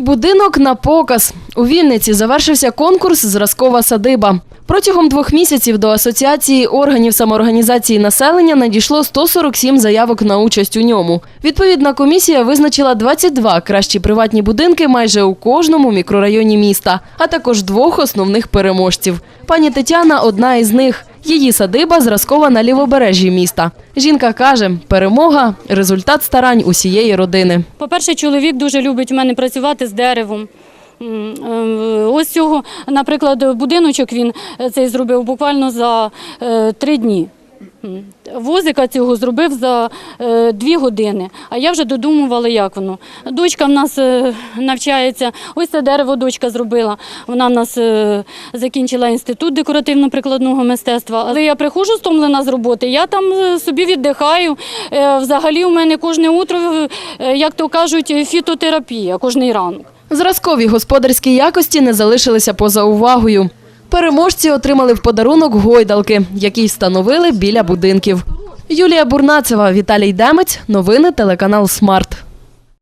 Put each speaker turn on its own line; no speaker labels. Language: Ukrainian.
Будинок на показ. У Вінниці завершився конкурс Зразкова садиба. Протягом двох місяців до Асоціації органів самоорганізації населення надійшло 147 заявок на участь у ньому. Відповідна комісія визначила 22 кращі приватні будинки майже у кожному мікрорайоні міста, а також двох основних переможців. Пані Тетяна одна із них. Її садиба зразкова на лівобережжі міста. Жінка каже, перемога результат старань усієї родини.
По-перше, чоловік дуже любить у мене працювати з деревом. Е, Ось цього, наприклад, будиночок він е, цей зробив буквально за е, три дні. Возика цього зробив за е, дві години, а я вже додумувала, як воно. Дочка в нас е, навчається, ось це дерево дочка зробила. Вона в нас е, закінчила інститут декоративно-прикладного мистецтва. Але я приходжу стомлена з роботи, я там собі віддихаю. Взагалі у мене кожне утро, як то кажуть, фітотерапія кожний ранок.
Зразкові господарські якості не залишилися поза увагою. Переможці отримали в подарунок гойдалки, які встановили біля будинків. Юлія Бурнацева, Віталій Демець. Новини телеканал Смарт.